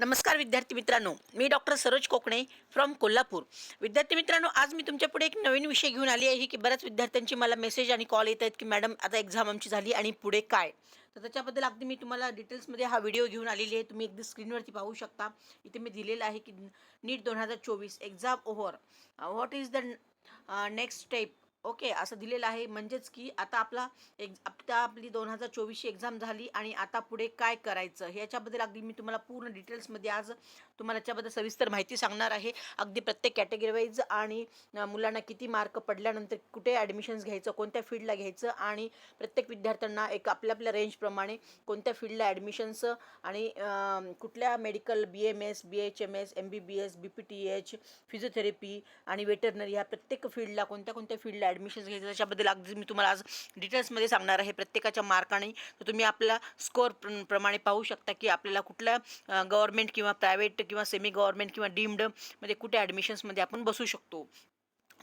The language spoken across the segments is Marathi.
नमस्कार विद्यार्थी मित्रांनो. मी डॉक्टर सरोज कोकणे फ्रॉम कोल्हापूर. विद्यार्थी मित्रांनो आज मी तुमच्यापुढे एक नवीन विषय घेऊन आली आहे की बऱ्याच विद्यार्थ्यांची मला मेसेज आणि कॉल येत आहेत की मॅडम आता एक्झाम आमची झाली आणि पुढे काय? तर त्याच्याबद्दल अगदी मी तुम्हाला डिटेल्समध्ये हा व्हिडिओ घेऊन आलेली आहे. तुम्ही एकदा स्क्रीनवरती पाहू शकता. इथे मी दिलेलं आहे की नीट दोन हजार चोवीस. Exam over what is the next step okay असं दिलेलं आहे. म्हणजेच की आता आपला एक आता आपली दोन हजार चोवीसची एक्झाम झाली आणि आता पुढे काय करायचं? ह्याच्याबद्दल अगदी मी तुम्हाला पूर्ण डिटेल्समध्ये आज तुम्हाला याच्याबद्दल सविस्तर माहिती सांगणार आहे. अगदी प्रत्येक कॅटेगरी वाईज आणि मुलांना किती मार्क पडल्यानंतर कुठे ॲडमिशन्स घ्यायचं कोणत्या फील्डला घ्यायचं आणि प्रत्येक विद्यार्थ्यांना एक आपल्या आपल्या रेंजप्रमाणे कोणत्या फील्डला ॲडमिशन्स आणि कुठल्या medical B M S B H M S M B B S B P T H physiotherapy आणि वेटरनरी ह्या प्रत्येक फील्डला कोणत्या कोणत्या फील्डला ॲडमिशन्स घ्यायचं त्याच्याबद्दल अगदी मी तुम्हाला आज डिटेल्समध्ये सांगणार आहे. प्रत्येकाच्या मार्काने तर तुम्ही आपला स्कोअर प्रमाणे पाहू शकता की आपल्याला कुठल्या गव्हर्मेंट किंवा प्रायव्हेट किंवा सेमी गव्हर्मेंट किंवा डीम्ड म्हणजे कुठे ॲडमिशन्समध्ये आपण बसू शकतो.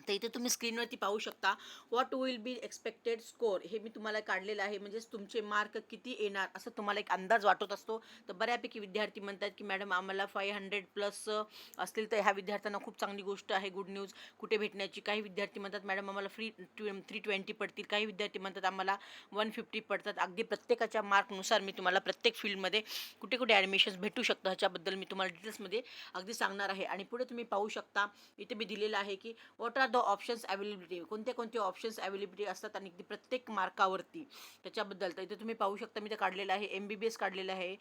तर इथे तुम्ही स्क्रीनवरती पाहू शकता what will be expected score हे मी तुम्हाला काढलेलं आहे. म्हणजेच तुमचे मार्क किती येणार असं तुम्हाला एक अंदाज वाटत असतो. तर बऱ्यापैकी विद्यार्थी म्हणतात की मॅडम आम्हाला फाय हंड्रेड प्लस असतील तर ह्या विद्यार्थ्यांना खूप चांगली गोष्ट आहे. गुड न्यूज कुठे भेटण्याची? काही विद्यार्थी म्हणतात मॅडम आम्हाला फ्री थ्री ट्वेंटी पडतील. काही विद्यार्थी म्हणतात आम्हाला वन फिफ्टी पडतात. अगदी प्रत्येकाच्या मार्कनुसार मी तुम्हाला प्रत्येक फील्डमध्ये कुठे कुठे ॲडमिशन्स भेटू शकतं. ह्याच्याबद्दल मी तुम्हाला डिटेल्समध्ये अगदी सांगणार आहे. आणि पुढे तुम्ही पाहू शकता इथे मी दिलेलं आहे की what are the options availability कोणते कोणते ऑप्शन्स अवेलेबिलिटी असतात आणि ते प्रत्येक मार्कावरती? त्याच्याबद्दल. तर इथे तुम्ही पाहू शकता मी ते काढलेलं आहे एम बी बी एस काढलेलं आहे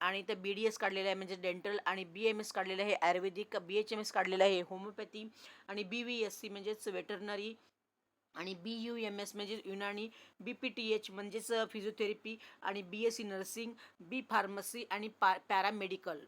आणि ते बी डी एस काढलेलं आहे म्हणजे डेंटल आणि बी एम एस काढलेलं आहे आयुर्वेदिक बी एच एम एस काढलेलं आहे होमिओपॅथी आणि बी व्ही एस सी म्हणजेच वेटरनरी आणि बी यू एम एस म्हणजे Unani B P T H म्हणजेच फिजिओथेरपी आणि B S C nursing B pharmacy आणि पा पॅरामेडिकल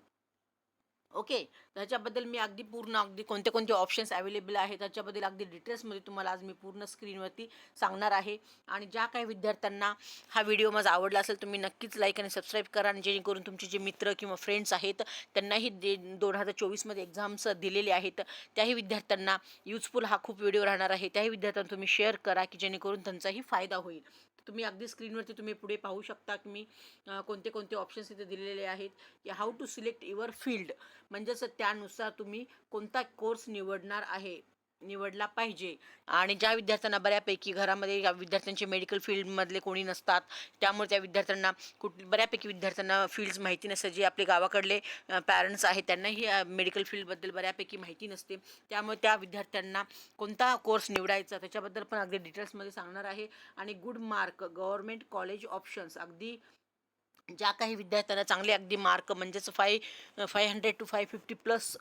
ओके त्याच्याबद्दल मी अगदी पूर्ण अगदी कोणते कोणते ऑप्शन्स अवेलेबल आहेत त्याच्याबद्दल अगदी डिटेल्समध्ये तुम्हाला आज मी पूर्ण स्क्रीनवरती सांगणार आहे. आणि ज्या काही विद्यार्थ्यांना हा व्हिडिओ माझा आवडला असेल तुम्ही नक्कीच लाईक आणि सबस्क्राईब करा. आणि जेणेकरून तुमचे जे मित्र किंवा फ्रेंड्स आहेत त्यांनाही दे दोन हजार चोवीसमध्ये एक्झाम्स दिलेले आहेत त्याही विद्यार्थ्यांना युजफुल हा खूप व्हिडिओ राहणार आहे. त्याही विद्यार्थ्यांना तुम्ही शेअर करा की जेणेकरून त्यांचाही फायदा होईल. तुम्ही अगदी स्क्रीनवरती तुम्ही पुढे पाहू शकता की मी कोणते कोणते ऑप्शन्स इथे दिलेले आहेत. की how to select your field म्हणजेच त्यानुसार तुम्ही कोणता कोर्स निवडणार आहे. निवडला पाहिजे. आणि ज्या विद्यार्थ्यांना बऱ्यापैकी घरामध्ये या विद्यार्थ्यांचे मेडिकल फील्डमधले कोणी नसतात त्यामुळे त्या विद्यार्थ्यांना कुठ बऱ्यापैकी विद्यार्थ्यांना फील्ड्स माहिती नसतात जे आपले गावाकडले पॅरेंट्स आहेत त्यांनाही मेडिकल फील्डबद्दल बऱ्यापैकी माहिती नसते. त्यामुळे त्या विद्यार्थ्यांना कोणता कोर्स निवडायचा त्याच्याबद्दल पण अगदी डिटेल्समध्ये सांगणार आहे. आणि good mark government college options अगदी ज्या काही विद्यार्थ्यांना चांगले अगदी मार्क म्हणजेच five five hundred to five fifty plus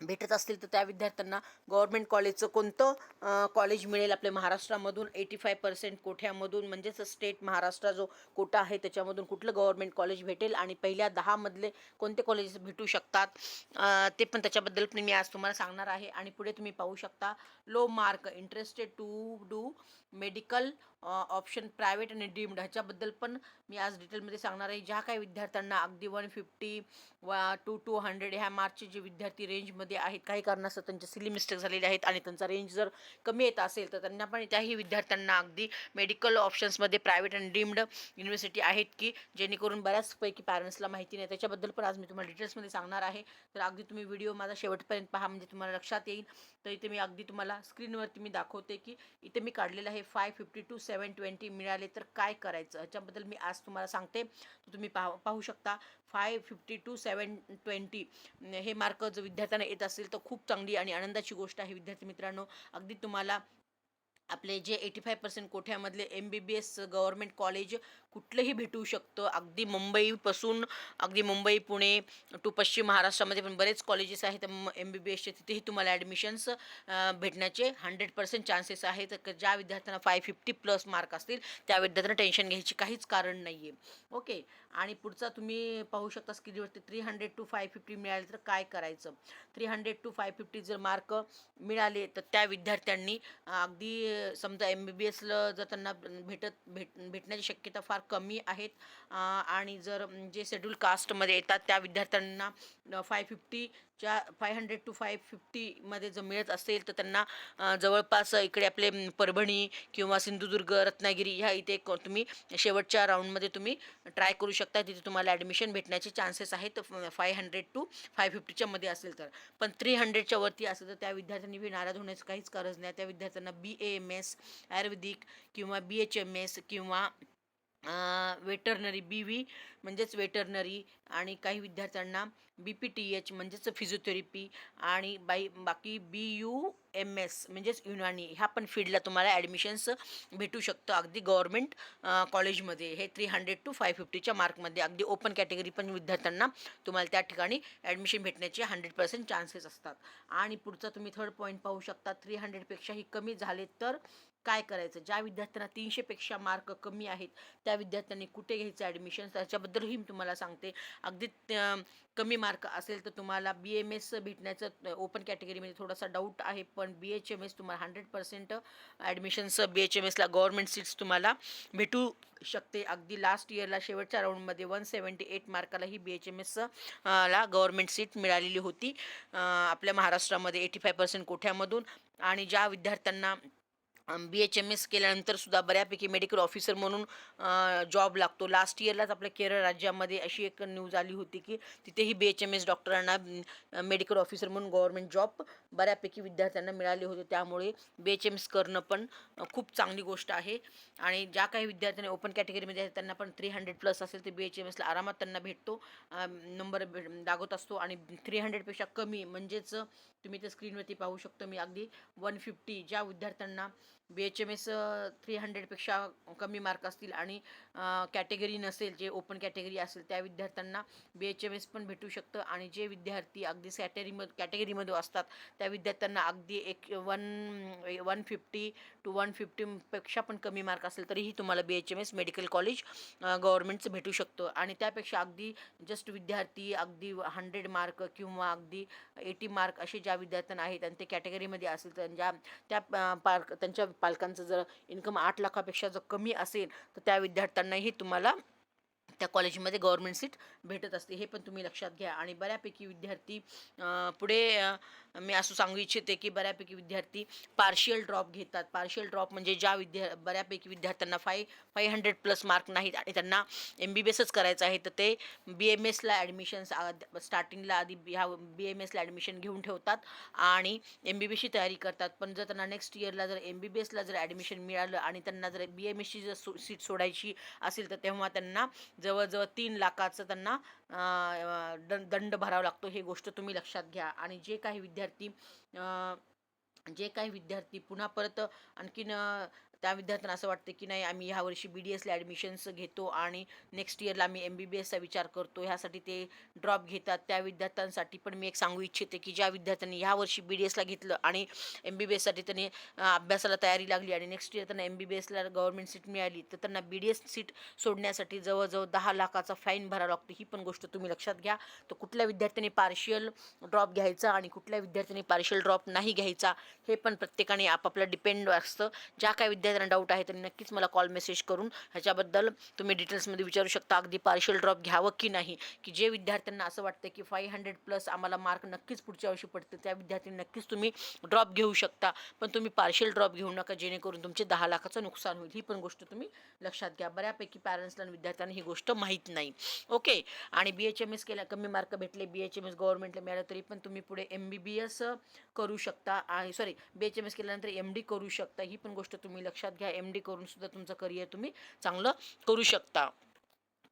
भेटत असतील तर त्या विद्यार्थ्यांना गव्हर्मेंट कॉलेजचं कोणतं कॉलेज मिळेल आपल्या महाराष्ट्रामधून? एटी फाय पर्सेंट कोठ्यामधून? म्हणजेच स्टेट महाराष्ट्र जो कोटा आहे त्याच्यामधून कुठलं गव्हर्मेंट कॉलेज भेटेल? आणि पहिल्या दहामधले कोणते कॉलेजेस भेटू शकतात? ते पण त्याच्याबद्दल पण मी आज तुम्हाला सांगणार आहे. आणि पुढे तुम्ही पाहू शकता low mark interested to do medical option private आणि डीम्ड ह्याच्याबद्दल पण मी आज डिटेलमध्ये सांगणार आहे. ज्या काही विद्यार्थ्यांना अगदी वन फिफ्टी वा टू टू हंड्रेड ह्या मार्कचे जे विद्यार्थी रेंजमध्ये आहेत काही कारणास्तव त्यांचे सिली मिस्टेक झालेले आहेत आणि त्यांचा रेंज जर कमी येत असेल तर त्यांना पण त्याही विद्यार्थ्यांना अगदी मेडिकल ऑप्शन्समध्ये प्रायव्हेट आणि डीम्ड युनिव्हर्सिटी आहेत की जेणेकरून बऱ्याचपैकी पॅरेंट्सला माहिती नाही. त्याच्याबद्दल पण आज मी तुम्हाला डिटेल्समध्ये सांगणार आहे. तर अगदी तुम्ही व्हिडिओ माझा शेवटपर्यंत पहा म्हणजे तुम्हाला लक्षात येईल. तर इथे मी अगदी तुम्हाला स्क्रीनवरती मी दाखवते की इथे मी काढलेलं आहे five fifty to seven twenty मिळाले तर काय करायचं? ह्याच्याबद्दल मी आज तुम्हाला सांगते. तुम्ही पाहू पाहू शकता. Five fifty to seven twenty हे मार्क जर विद्यार्थ्यांना येत असेल तर खूप चांगली आणि आनंदाची गोष्ट आहे. विद्यार्थी मित्रांनो अगदी तुम्हाला आपले जे eighty five percent कोठ्यामधले M B B S government college कुठलंही भेटू शकतं. अगदी मुंबईपासून अगदी मुंबई पुणे टू पश्चिम महाराष्ट्रामध्ये पण बरेच कॉलेजेस आहेत. एम बी बी एसचे तिथेही तुम्हाला ॲडमिशन्स भेटण्याचे हंड्रेड पर्सेंट चान्सेस आहेत. तर ज्या विद्यार्थ्यांना फाय फिफ्टी प्लस मार्क असतील त्या विद्यार्थ्यांना टेन्शन घ्यायची काहीच कारण नाही आहे ओके आणि पुढचा तुम्ही पाहू शकता स्क्रीनवरती three hundred to five fifty मिळाले तर काय करायचं? Three hundred to five fifty जर मार्क मिळाले तर त्या विद्यार्थ्यांनी अगदी समजा एम बी बी एसला जर त्यांना भेटत भेट भेटण्याची शक्यता फार कमी आहेत. आणि जर जे शेड्यूल कास्टमध्ये येतात त्या विद्यार्थ्यांना फाय फिफ्टीच्या फाय हंड्रेड टू फाय फिफ्टीमध्ये जर मिळत असेल तर त्यांना जवळपास इकडे आपले परभणी किंवा सिंधुदुर्ग रत्नागिरी ह्या इथे क- तुम्ही शेवटच्या राऊंडमध्ये तुम्ही ट्राय करू शकता. तिथे तुम्हाला ॲडमिशन भेटण्याचे चान्सेस आहेत. फाय हंड्रेड टू फाय फिफ्टीच्या मध्ये असेल तर. पण थ्री हंड्रेडच्या वरती असेल तर त्या विद्यार्थ्यांनी बी नाराज होण्याचं काहीच गरज नाही. त्या विद्यार्थ्यांना बी ए एम एस आयुर्वेदिक किंवा बी एच एम एस किंवा वेटरनरी बी व्ही म्हणजेच वेटरनरी आणि काही विद्यार्थ्यांना बी पी टी एच म्हणजेच फिजिओथेरपी आणि बाई बाकी बी यू एम एस म्हणजेच युनानी. ह्या पण फील्डला तुम्हाला ॲडमिशन्स भेटू शकतं. अगदी गव्हर्मेंट कॉलेजमध्ये हे थ्री हंड्रेड टू फाय फिफ्टीच्या मार्कमध्ये अगदी ओपन कॅटेगरी पण विद्यार्थ्यांना तुम्हाला त्या ठिकाणी ॲडमिशन भेटण्याचे हंड्रेड पर्सेंट चान्सेस असतात. आणि पुढचा तुम्ही थर्ड पॉईंट पाहू शकता. थ्री हंड्रेडपेक्षाही कमी झाले तर काय करायचं? ज्या विद्यार्थ्यांना तीनशेपेक्षा मार्क कमी आहेत त्या विद्यार्थ्यांनी कुठे घ्यायचं ॲडमिशन त्याच्याबद्दलही मी तुम्हाला सांगते. अगदी कमी मार्क असेल तर तुम्हाला बी एम एस भेटण्याचं ओपन कॅटेगरीमध्ये थोडासा डाऊट आहे. पण बी एच एम एस तुम्हाला hundred percent admissions B H M एसला government seats तुम्हाला भेटू शकते. अगदी लास्ट इयरला शेवटच्या राऊंडमध्ये वन सेवन्टी एट मार्काला ही बी एच एम एस ला गव्हर्मेंट सीट मिळालेली होती. आपल्या महाराष्ट्रामध्ये एटी फाय पर्सेंट कोठ्यामधून. आणि ज्या विद्यार्थ्यांना बी एच एम एस केल्यानंतर सुद्धा बऱ्यापैकी मेडिकल ऑफिसर म्हणून जॉब लागतो. लास्ट इयरलाच आपल्या केरळ राज्यामध्ये अशी एक न्यूज आली होती की तिथेही बी एच एम एस डॉक्टरांना मेडिकल ऑफिसर म्हणून गव्हर्मेंट जॉब बऱ्यापैकी विद्यार्थ्यांना मिळाले होते. त्यामुळे बी एच एम एस करणं पण खूप चांगली गोष्ट आहे. आणि ज्या काही विद्यार्थ्यांनी ओपन कॅटेगरीमध्ये आहेत त्यांना पण थ्री हंड्रेड प्लस असेल तर बी एच एम एसला आरामात त्यांना भेटतो. नंबर भेट दाखवत असतो. आणि थ्री हंड्रेडपेक्षा कमी म्हणजेच तुम्ही त्या स्क्रीनवरती पाहू शकतो. मी अगदी वन फिफ्टी ज्या विद्यार्थ्यांना B H M S three हंड्रेडपेक्षा कमी मार्क असतील आणि कॅटेगरी नसेल जे ओपन कॅटेगरी असेल त्या विद्यार्थ्यांना बी एच एम एस पण भेटू शकतं. आणि जे विद्यार्थी अगदी सॅटेरीम कॅटेगरीमध्ये असतात त्या विद्यार्थ्यांना अगदी एक one one fifty two one फिफ्टीपेक्षा पण कमी मार्क असेल तरीही तुम्हाला B H M S medical college गव्हर्मेंटचं भेटू शकतं. आणि त्यापेक्षा अगदी जस्ट विद्यार्थी अगदी हंड्रेड मार्क किंवा अगदी एटी मार्क असे ज्या विद्यार्थ्यांना आहेत आणि ते कॅटेगरीमध्ये असेल तर ज्या त्या पार्क त्यांच्या पालकांचं जर इन्कम आठ लाखापेक्षा जर कमी असेल तर त्या विद्यार्थ्यांनाही तुम्हाला त्या कॉलेजमध्ये गव्हर्मेंट सीट भेटत असते. हे पण तुम्ही लक्षात घ्या. आणि बऱ्यापैकी विद्यार्थी पुढे मी असं सांगू इच्छिते की बऱ्यापैकी विद्यार्थी पार्शियल ड्रॉप घेतात. पार्शियल ड्रॉप म्हणजे ज्या विद्या बऱ्यापैकी विद्यार्थ्यांना five five hundred plus mark नाहीत आणि त्यांना एम बी बी एसच करायचं आहे तर ते बी एम एसला ॲडमिशन्स स्टार्टिंगला आधी ह्या बी एम एसला ॲडमिशन घेऊन ठेवतात आणि एम बी बी एसची तयारी करतात. पण जर त्यांना नेक्स्ट इयरला जर एम बी बी एसला जर ॲडमिशन मिळालं आणि त्यांना जर बी एम एसची जर सो सीट सोडायची असेल तर तेव्हा त्यांना जर जवळजवळ तीन लाखाचं त्यांना दंड भरावा लागतो. हे गोष्ट तुम्ही लक्षात घ्या. आणि जे काही विद्यार्थी जे काही विद्यार्थी पुन्हा परत आणखीन त्या विद्यार्थ्यांना असं वाटतं की नाही आम्ही ह्या वर्षी बी डी एसला ॲडमिशन्स घेतो आणि नेक्स्ट इयरला आम्ही एम बी बी एसचा विचार करतो. ह्यासाठी ते ड्रॉप घेतात. त्या विद्यार्थ्यांसाठी पण मी एक सांगू इच्छिते की ज्या विद्यार्थ्यांनी ह्या वर्षी बी डी एसला घेतलं आणि एम बी बी एससाठी त्यांनी अभ्यासाला तयारी लागली आणि नेक्स्ट इयर त्यांना एम बी बी एसला गव्हर्मेंट सीट मिळाली तर त्यांना बी डी एस सीट सोडण्यासाठी जवळजवळ दहा लाखाचा फाईन भरावा लागतो. ही पण गोष्ट तुम्ही लक्षात घ्या. तर कुठल्या विद्यार्थ्यांनी पार्शियल ड्रॉप घ्यायचा आणि कुठल्या विद्यार्थ्यांनी पार्शियल ड्रॉप नाही घ्यायचा हे पण प्रत्येकाने आपापलं डिपेंड असतं. ज्या काही विद्यार्थ्यांना डाऊट आहे त्यांनी नक्कीच मला कॉल मेसेज करून ह्याच्याबद्दल तुम्ही डिटेल्समध्ये विचारू शकता. अगदी पार्शियल ड्रॉप घ्यावं की नाही? की जे विद्यार्थ्यांना असं वाटतं की फाईव्ह हंड्रेड प्लस आम्हाला मार्क नक्कीच पुढच्या वर्षी पडते त्या विद्यार्थ्यांनी नक्कीच तुम्ही ड्रॉप घेऊ शकता. पण तुम्ही पार्शियल ड्रॉप घेऊ नका जेणेकरून तुमचे दहा लाखाचं नुकसान होईल. ही पण गोष्ट तुम्ही लक्षात घ्या. बऱ्यापैकी पॅरेंट्सला आणि विद्यार्थ्यांना ही गोष्ट माहीत नाही. ओके आणि बी एच एम एस केल्या कमी मार्क भेटले बी एच एम एस गव्हर्नमेंटला मिळालं तरी पण तुम्ही पुढे एम बी बी एस करू शकता. आणि sorry B H M S केल्यानंतर एम डी करू शकता. ही पण गोष्ट तुम्ही लक्षात घ्या एम डी करून सुद्धा तुमचं करिअर तुम्ही चांगलं करू शकता.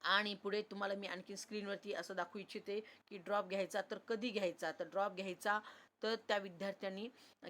आणि पुढे तुम्हाला मी आणखी स्क्रीनवरती असं दाखवू इच्छिते की ड्रॉप घ्यायचा तर कधी घ्यायचा? तर ड्रॉप घ्यायचा तर त्या विद्यार्थ्यांनी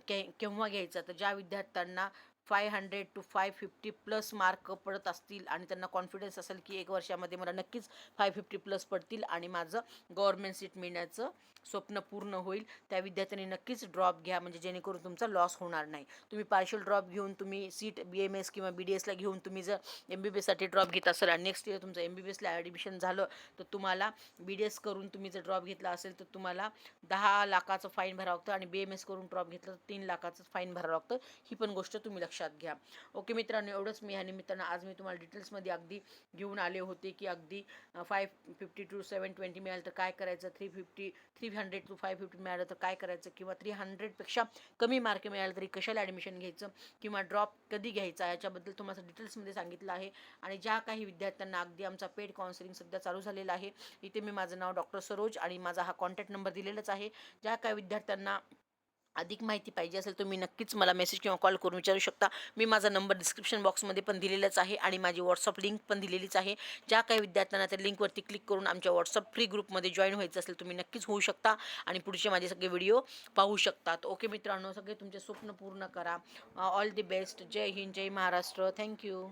के केव्हा घ्यायचा? तर ज्या विद्यार्थ्यांना five hundred to five fifty plus mark पडत असतील आणि त्यांना कॉन्फिडन्स असेल की एक वर्षामध्ये मला नक्कीच फाय फिफ्टी प्लस पडतील आणि माझं गव्हर्मेंट सीट मिळण्याचं स्वप्न पूर्ण होईल. त्या विद्यार्थ्यांनी नक्कीच ड्रॉप घ्या म्हणजे जेणेकरून तुमचा लॉस होणार नाही. तुम्ही पार्शल ड्रॉप घेऊन तुम्ही सीट बी एम एस किंवा बी डी एसला घेऊन तुम्ही जर एम बी बी एससाठी ड्रॉप घेत असाल आणि नेक्स्ट इयर तुमचं एम बी बी एसला ॲडमिशन झालं तर तुम्हाला बी डी एस करून तुम्ही जर ड्रॉप घेतला असेल तर तुम्हाला दहा लाखाचं फाईन भरावं लागतं आणि बी एम एस करून ड्रॉप घेतलं तर तीन लाखाचं फाईन भरावं लागतं. ही पण गोष्ट तुम्ही लक्षात लक्षात घ्या. ओके मित्रांनो एवढंच मी ह्या निमित्तानं आज मी तुम्हाला डिटेल्समध्ये अगदी घेऊन आले होते की अगदी five fifty to seven twenty मिळालं तर काय करायचं? Three fifty three hundred to five fifty मिळालं तर काय करायचं? किंवा थ्री हंड्रेडपेक्षा कमी मार्क मिळालं तरी कशाला ॲडमिशन घ्यायचं? किंवा ड्रॉप कधी घ्यायचा? याच्याबद्दल तुम्हाला डिटेल्समध्ये सांगितलं आहे. आणि ज्या काही विद्यार्थ्यांना अगदी आमचा पेड काउन्सिलिंग सध्या चालू झालेला आहे इथे मी माझं नाव डॉक्टर सरोज आणि माझा हा कॉन्टॅक्ट नंबर दिलेलाच आहे. ज्या काही विद्यार्थ्यांना अधिक माहिती पाहिजे असेल तुम्ही नक्कीच मला मेसेज किंवा कॉल करून विचारू शकता. मी माझा नंबर डिस्क्रिप्शन बॉक्समध्ये पण दिलेलाच आहे आणि माझी व्हॉट्सअप लिंक पण दिलेलीच आहे. ज्या काही विद्यार्थ्यांना त्या लिंकवरती क्लिक करून आमच्या व्हॉट्सअप फ्री ग्रुपमध्ये जॉईन व्हायचं असेल तुम्ही नक्कीच होऊ शकता आणि पुढचे माझे सगळे व्हिडिओ पाहू शकतात. ओके मित्रांनो सगळे तुमचे स्वप्न पूर्ण करा. All the best Jai Hind Jai Maharashtra. Thank you